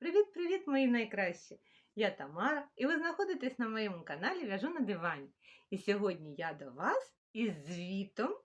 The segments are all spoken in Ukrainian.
Привіт-привіт, мої найкращі! Я Тамара, і ви знаходитесь на моєму каналі В'яжу на дивані. І сьогодні я до вас із звітом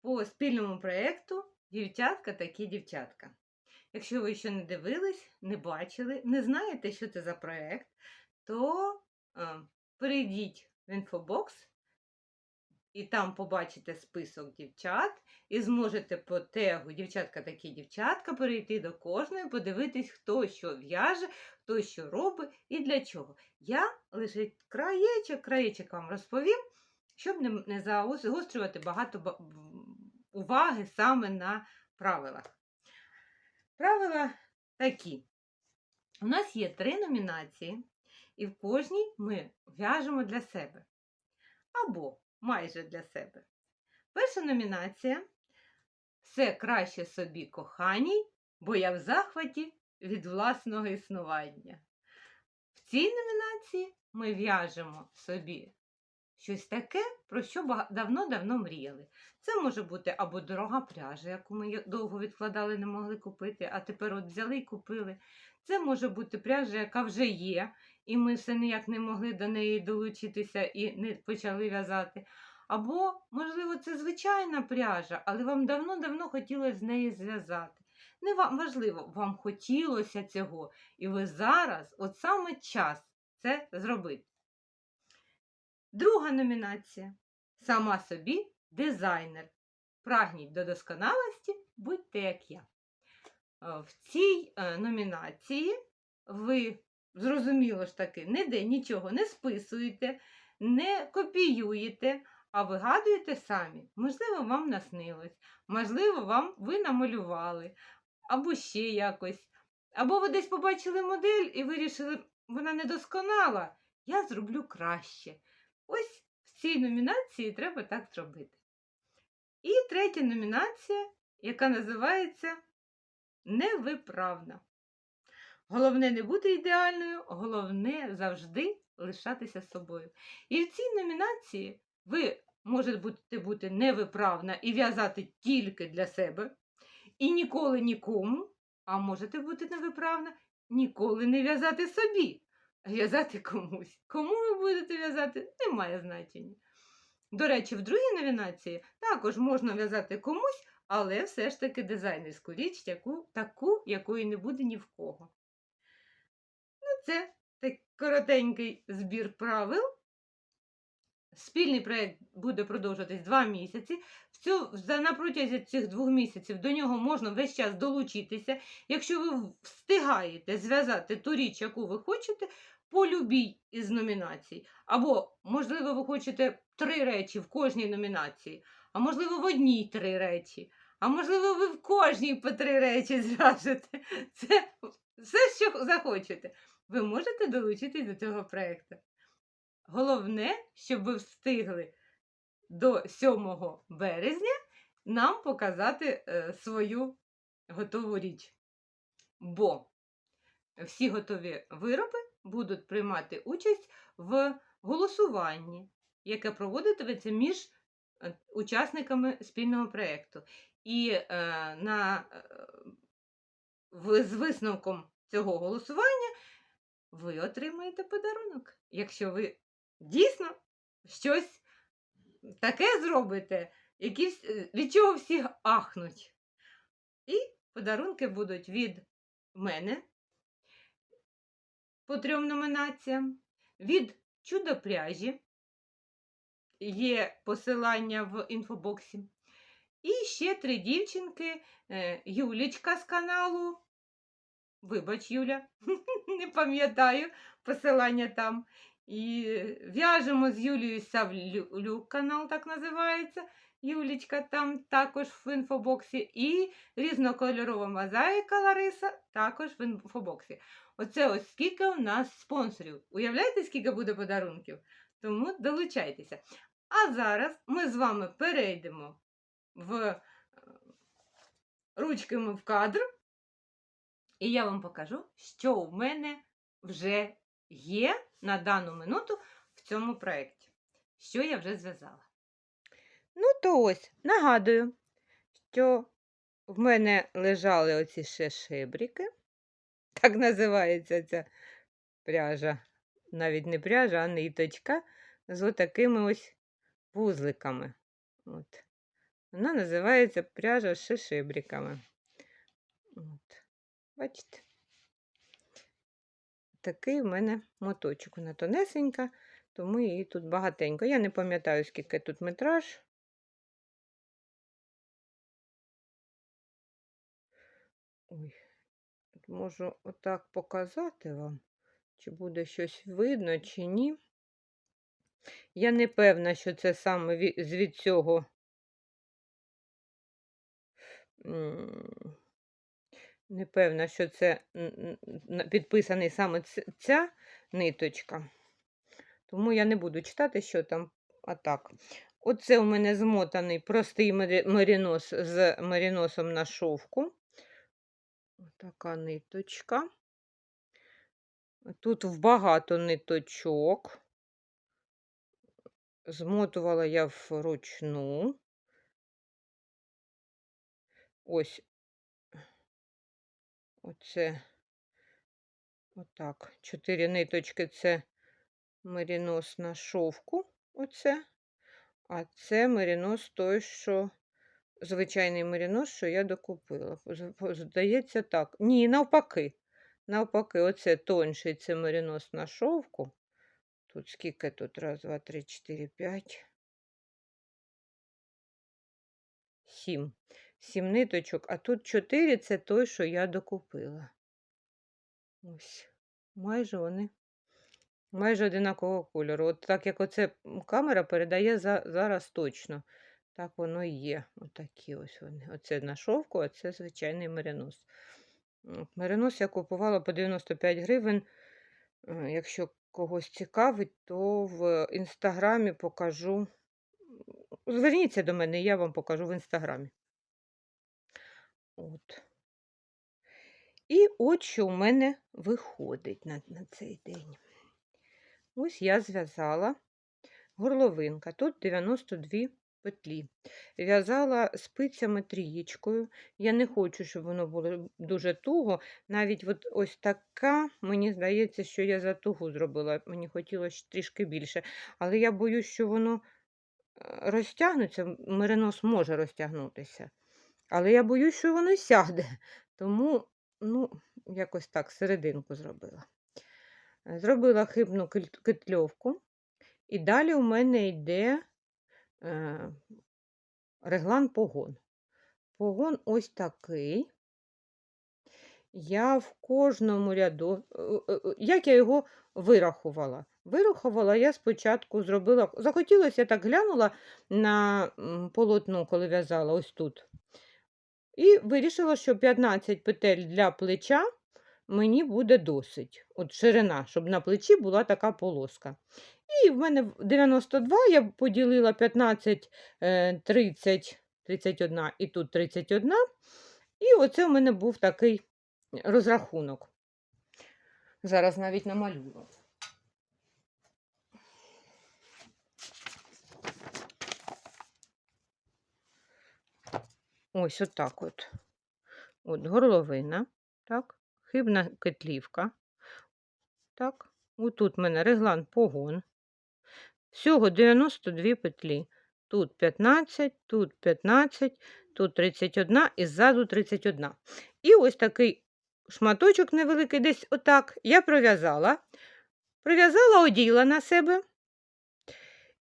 по спільному проєкту Дівчатка такі дівчатка. Якщо ви ще не дивились, не бачили, не знаєте, що це за проєкт, то е, перейдіть в інфобокс і там побачите список дівчат, і зможете по тегу дівчатка такі дівчатка перейти до кожної, подивитись, хто що в'яже, хто що робить і для чого. Я лише краєчок, краєчок вам розповім, щоб не, загострювати багато уваги саме на правилах. Правила такі. У нас є три номінації, і в кожній ми в'яжемо для себе. Або майже для себе. Перша номінація все краще собі коханій, бо я в захваті від власного існування. В цій номінації ми в'яжемо собі щось таке, про що давно-давно мріяли. Це може бути або дорога пряжа, яку ми довго відкладали, не могли купити, а тепер от взяли і купили. Це може бути пряжа, яка вже є, і ми все ніяк не могли до неї долучитися і не почали в'язати. Або, можливо, це звичайна пряжа, але вам давно-давно хотілося з неї зв'язати. Не вам важливо, вам хотілося цього, і ви зараз, от саме час це зробити. Друга номінація. Сама собі дизайнер. Прагніть до досконалості, будьте як я. Е, В цій е, номінації ви, зрозуміло ж таки, ніде нічого не списуєте, не копіюєте, а вигадуєте самі. Можливо, вам наснилось, можливо, вам ви намалювали, або ще якось. Або ви десь побачили модель і вирішили, вона недосконала, я зроблю краще. Ось в цій номінації треба так зробити. І третя номінація, яка називається Невиправна. Головне не бути ідеальною, головне завжди лишатися собою. І в цій номінації ви можете бути, невиправна і в'язати тільки для себе, і ніколи нікому, а можете бути невиправна, ніколи не в'язати собі, а в'язати комусь. Кому ви будете в'язати, не має значення. До речі, в другій номінації також можна в'язати комусь, але все ж таки дизайнерську річ, таку, таку якої не буде ні в кого. Ну, це так коротенький збір правил. Спільний проєкт буде продовжуватись два місяці. В цю, на протязі цих двох місяців до нього можна весь час долучитися. Якщо ви встигаєте зв'язати ту річ, яку ви хочете, по любій із номінацій. Або, можливо, ви хочете три речі в кожній номінації, а можливо, в одній три речі. А можливо, ви в кожній по три речі зв'яжете. Це все, що захочете. Ви можете долучитись до цього проєкту. Головне, щоб ви встигли до 7 березня нам показати е, свою готову річ. Бо всі готові вироби будуть приймати участь в голосуванні, яке проводитиметься між е, учасниками спільного проєкту. І е, на, е, з висновком цього голосування ви отримаєте подарунок. Якщо ви дійсно щось таке зробите, які, е, від чого всі ахнуть. І подарунки будуть від мене по трьом номінаціям, від чудо-пряжі, є посилання в інфобоксі. І ще три дівчинки, е, Юлічка з каналу. Вибач, Юля, не пам'ятаю посилання там. І в'яжемо з Юлією Савлюк, канал так називається. Юлічка там також в інфобоксі. І різнокольорова мозаїка Лариса також в інфобоксі. Оце ось скільки у нас спонсорів. Уявляєте, скільки буде подарунків? Тому долучайтеся. А зараз ми з вами перейдемо в е, ручками в кадр. І я вам покажу, що в мене вже є на дану минуту в цьому проєкті. Що я вже зв'язала. Ну, то ось, нагадую, що в мене лежали оці ще шибрики. Так називається ця пряжа. Навіть не пряжа, а ниточка з отакими ось вузликами. От. Вона називається пряжа з шишибриками. От. Бачите? Такий в мене моточок. Вона тонесенька, тому її тут багатенько. Я не пам'ятаю, скільки тут метраж. Ой, можу отак показати вам, чи буде щось видно, чи ні. Я не певна, що це саме ві- з від цього. Не певна, що це підписаний саме ця ниточка. Тому я не буду читати, що там. А так. Оце у мене змотаний простий мерінос з меріносом на шовку. Така ниточка. Тут вбагато ниточок. Змотувала я вручну. Ось. Оце. Отак. Чотири ниточки це мерінос на шовку. Оце. А це мерінос той, що звичайний мерінос, що я докупила. Здається, так. Ні, навпаки. Навпаки, оце тонший це мерінос на шовку. Тут скільки тут? Раз, два, три, чотири, п'ять. Сім. Сім ниточок, а тут чотири це той, що я докупила. Ось. Майже вони. Майже одинакового кольору. От так як оце камера передає за, зараз точно. Так воно і є. Отакі ось вони. Оце на шовку, а це звичайний меринос. Меринос я купувала по 95 гривень. Е, Якщо когось цікавить, то в інстаграмі покажу. Зверніться до мене, я вам покажу в інстаграмі. От. І от що у мене виходить на, на цей день. Ось я зв'язала горловинка. Тут 92 петлі. В'язала спицями трієчкою. Я не хочу, щоб воно було дуже туго. Навіть от ось така, мені здається, що я за тугу зробила. Мені хотілося трішки більше. Але я боюсь, що воно е, розтягнеться. Меринос може розтягнутися. Але я боюсь, що воно сяде. Тому, ну, якось так, серединку зробила. Зробила хибну кетльовку. І далі у мене йде е, реглан погон. Погон ось такий. Я в кожному ряду, е, е, е, як я його вирахувала? Вирахувала я спочатку зробила, захотілося, так глянула на полотно, коли в'язала ось тут. І вирішила, що 15 петель для плеча мені буде досить. От ширина, щоб на плечі була така полоска. І в мене 92 я поділила 15, е, 30, 31 і тут 31. І оце у мене був такий розрахунок. Зараз навіть намалюю. Ось отак от. От горловина, так, хибна кетлівка. Так, отут в мене реглан погон. Всього 92 петлі. Тут 15, тут 15, тут 31 і ззаду 31. І ось такий шматочок невеликий, десь отак, я пров'язала. Пров'язала, оділа на себе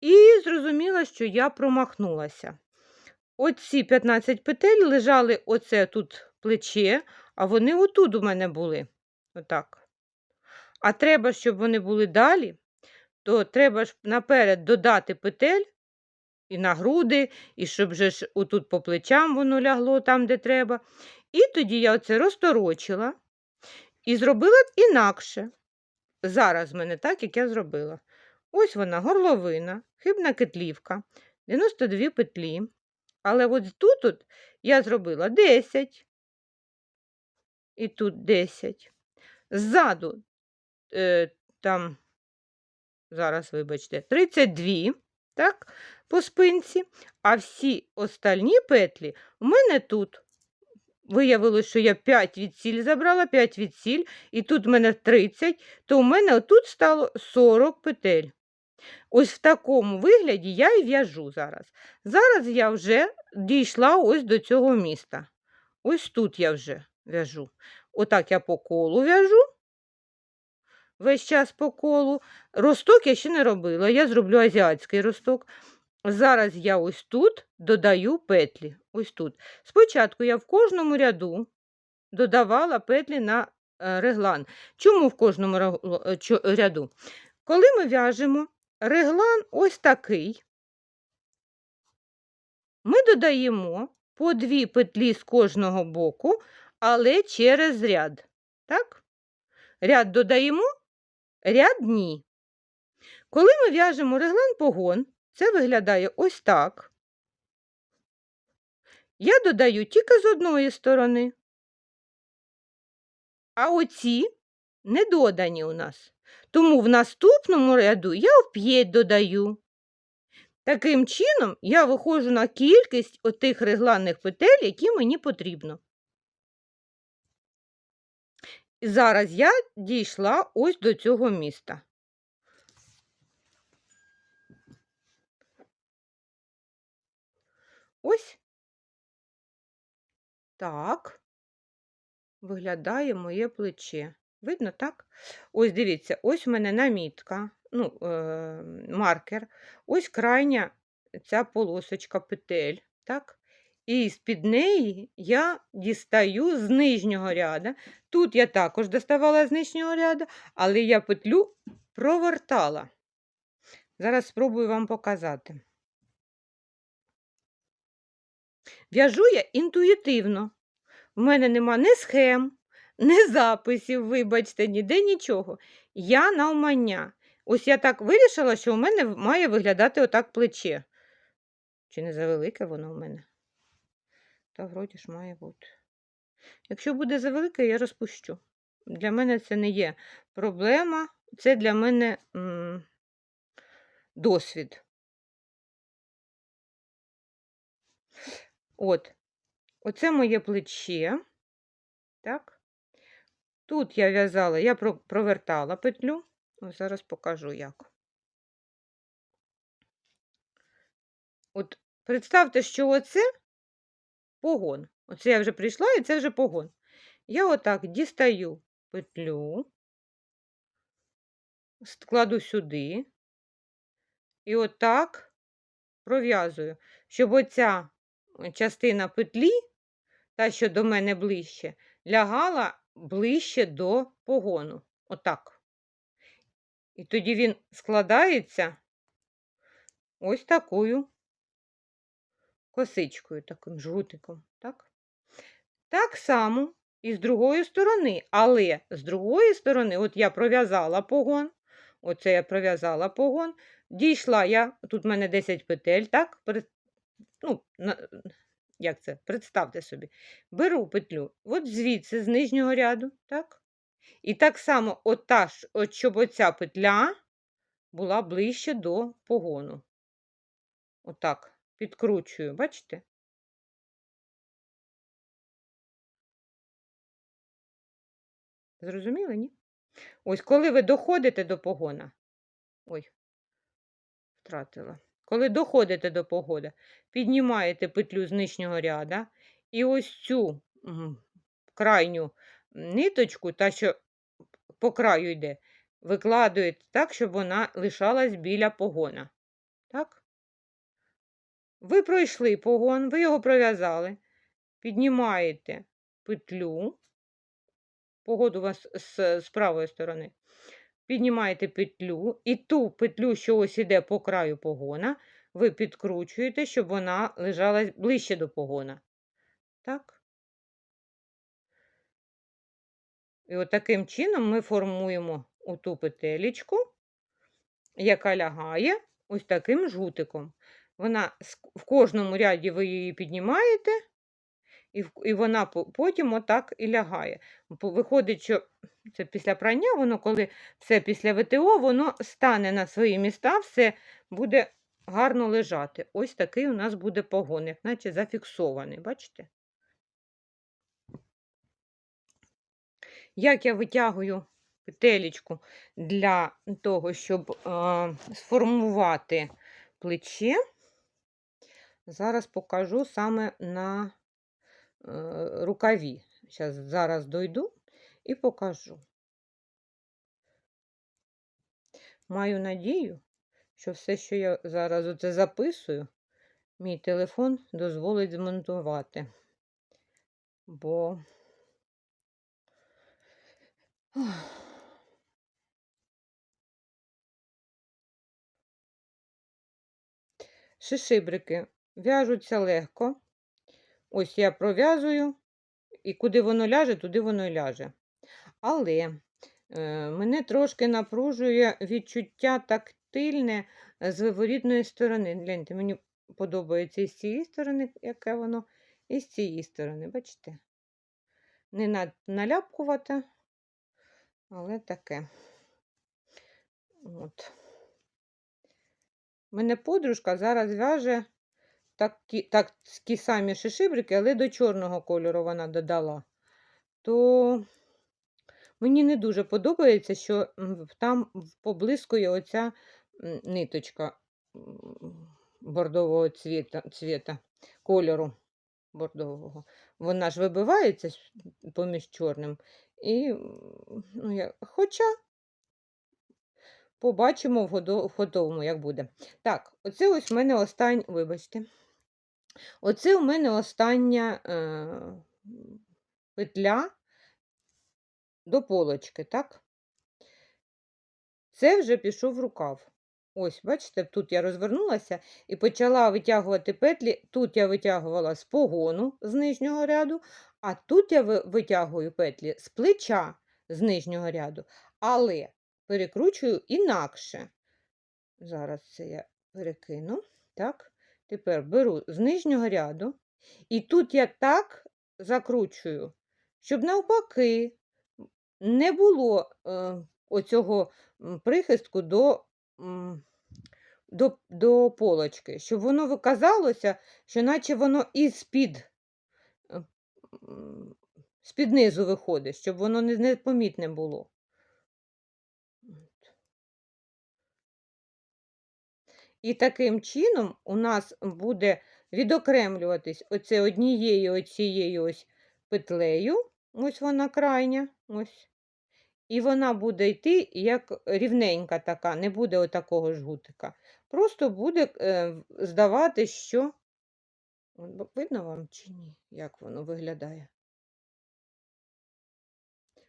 і зрозуміла, що я промахнулася. Оці 15 петель лежали оце тут плече, а вони отут у мене були. Отак. А треба, щоб вони були далі, то треба ж наперед додати петель і на груди, і щоб же ж отут по плечам воно лягло там, де треба. І тоді я оце розторочила і зробила інакше. Зараз в мене так, як я зробила. Ось вона, горловина, хибна кетлівка, 92 петлі. Але от тут от я зробила 10. І тут 10. Ззаду, е, там, зараз, вибачте, 32, так, по спинці, а всі остальні петлі у мене тут виявилось, що я 5 відсіль забрала, 5 відсіль, і тут в мене 30, то у мене отут стало 40 петель. Ось в такому вигляді я і в'яжу зараз. Зараз я вже дійшла ось до цього міста. Ось тут я вже в'яжу. Отак я по колу в'яжу. Весь час по колу. Росток я ще не робила. Я зроблю азіатський росток. Зараз я ось тут додаю петлі. Ось тут. Спочатку я в кожному ряду додавала петлі на е, реглан. Чому в кожному е, ряду? Коли ми в'яжемо реглан ось такий, ми додаємо по дві петлі з кожного боку, але через ряд. Так? Ряд додаємо, ряд ні. Коли ми в'яжемо реглан погон, це виглядає ось так. Я додаю тільки з одної сторони. А оці не додані у нас. Тому в наступному ряду я в 5 додаю. Таким чином я виходжу на кількість отих регланних петель, які мені потрібно. Зараз я дійшла ось до цього міста. Ось так виглядає моє плече. Видно, так? Ось дивіться, ось в мене намітка, ну, е, маркер, ось крайня ця полосочка петель, так? І з-під неї я дістаю з нижнього ряда. Тут я також доставала з нижнього ряда, але я петлю провертала. Зараз спробую вам показати. В'яжу я інтуїтивно. В мене нема ні схем, ні записів, вибачте, ніде нічого. Я навмання. Ось я так вирішила, що у мене має виглядати отак плече. Чи не завелике воно в мене? Та вроді ж має бути. Якщо буде завелике, я розпущу. Для мене це не є проблема, це для мене м, досвід. От, оце моє плече. Так. Тут я в'язала, я провертала петлю. Ось зараз покажу як. От представте, що оце погон. Оце я вже прийшла і це вже погон. Я отак дістаю петлю, складу сюди і отак пров'язую, щоб оця частина петлі, та, що до мене ближче, лягала ближче до погону. Отак. І тоді він складається ось такою косичкою, таким жгутиком. Так? так само і з другої сторони, але з другої сторони, от я пров'язала погон, оце я пров'язала погон, дійшла я, тут в мене 10 петель, так? Ну, як це? Представте собі. Беру петлю, от звідси, з нижнього ряду, так? І так само, от та от щоб оця петля була ближче до погону. Отак, підкручую, бачите? Зрозуміли, ні? Ось коли ви доходите до погона. Ой, втратила. Коли доходите до погода, піднімаєте петлю з нижнього ряда і ось цю крайню ниточку, та що по краю йде, викладуєте так, щоб вона лишалась біля погона. Так? Ви пройшли погон, ви його пров'язали, піднімаєте петлю, погоду у вас з, з правої сторони. Піднімаєте петлю і ту петлю, що ось іде по краю погона, ви підкручуєте, щоб вона лежала ближче до погона. Так? І от чином ми формуємо оту петелечку, яка лягає ось таким жгутиком. Вона в кожному ряді ви її піднімаєте, і, і вона потім отак і лягає. Виходить, що це після прання, воно коли все після ВТО, воно стане на свої міста, все буде гарно лежати. Ось такий у нас буде погон, як наче зафіксований, бачите? як я витягую петелечку для того, щоб е, сформувати плече. Зараз покажу саме на рукаві. Щас, зараз дойду і покажу. Маю надію, що все, що я зараз оце записую, мій телефон дозволить змонтувати. Бо шишибрики в'яжуться легко. Ось я пров'язую, і куди воно ляже, туди воно й ляже. Але е, мене трошки напружує відчуття тактильне з виворітної сторони. Гляньте, мені подобається і з цієї сторони, яке воно, і з цієї сторони, бачите? Не на- наляпкувати, але таке. От. Мене подружка зараз в'яже такі, такі самі шишибрики, але до чорного кольору вона додала. То мені не дуже подобається, що там поблискує оця ниточка бордового цвіта, цвіта, кольору бордового. Вона ж вибивається поміж чорним. І, ну, я, хоча побачимо в готовому, як буде. Так, оце ось в мене остання, вибачте. Оце у мене остання е, петля до полочки, так? Це вже пішов рукав. Ось, бачите, тут я розвернулася і почала витягувати петлі. Тут я витягувала з погону з нижнього ряду, а тут я витягую петлі з плеча з нижнього ряду, але перекручую інакше. Зараз це я перекину. Так, тепер беру з нижнього ряду, і тут я так закручую, щоб навпаки не було е, оцього прихистку до, до, до полочки, щоб воно виказалося, що наче воно із-під е, з-під низу виходить, щоб воно не- непомітне було. І таким чином у нас буде відокремлюватись оце однією оцією ось петлею, ось вона крайня, ось. І вона буде йти як рівненька така, не буде отакого жгутика. Просто буде е, здавати, що. Видно вам чи ні, як воно виглядає?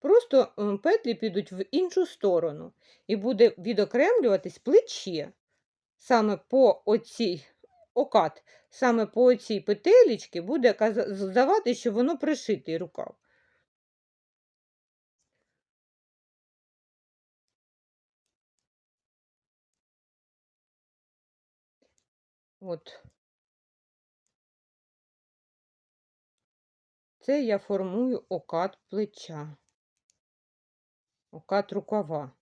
Просто петлі підуть в іншу сторону, і буде відокремлюватись плече. Саме по оцій окат, саме по оцій петелечці буде здавати, що воно пришитий рукав. От. Це я формую окат плеча, окат рукава.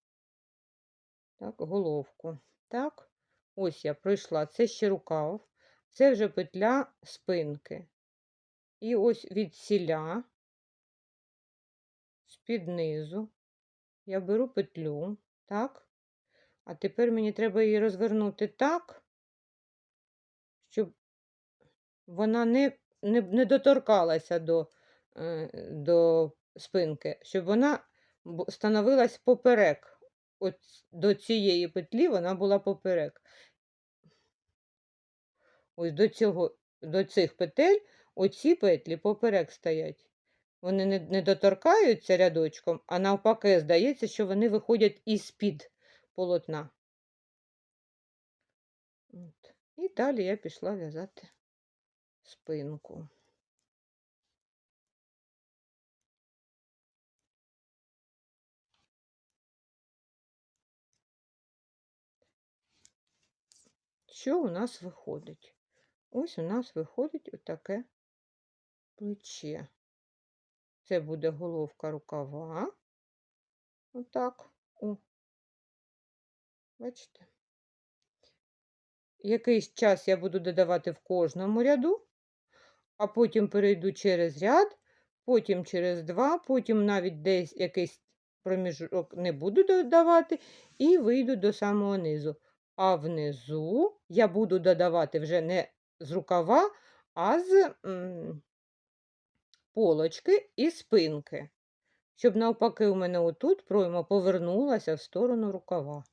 Так, головку. Так, ось я пройшла. Це ще рукав, це вже петля спинки. І ось від сіля, з-під низу, я беру петлю, так. А тепер мені треба її розвернути так, щоб вона не, не, не доторкалася до, е, до спинки, щоб вона становилась поперек. От до цієї петлі вона була поперек. Ось до цього, до цих петель оці петлі поперек стоять. Вони не, не доторкаються рядочком, а навпаки, здається, що вони виходять із-під полотна. От. І далі я пішла в'язати спинку. Що у нас виходить? Ось у нас виходить отаке плече. Це буде головка рукава. Отак. О. Бачите? Якийсь час я буду додавати в кожному ряду, а потім перейду через ряд, потім через два, потім навіть десь якийсь проміжок не буду додавати, і вийду до самого низу. А внизу я буду додавати вже не з рукава, а з м, полочки і спинки. Щоб навпаки у мене отут пройма повернулася в сторону рукава.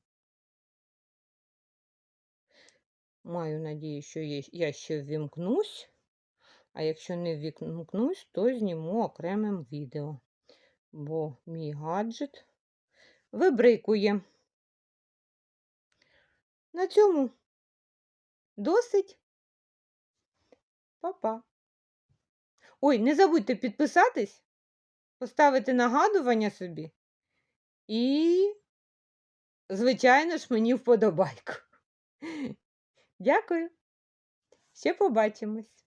Маю надію, що я ще ввімкнусь. А якщо не ввімкнусь, то зніму окремим відео. Бо мій гаджет вибрикує. На цьому досить. Па-па. Ой, не забудьте підписатись, поставити нагадування собі і, звичайно ж, мені вподобайку. Дякую. Ще побачимось.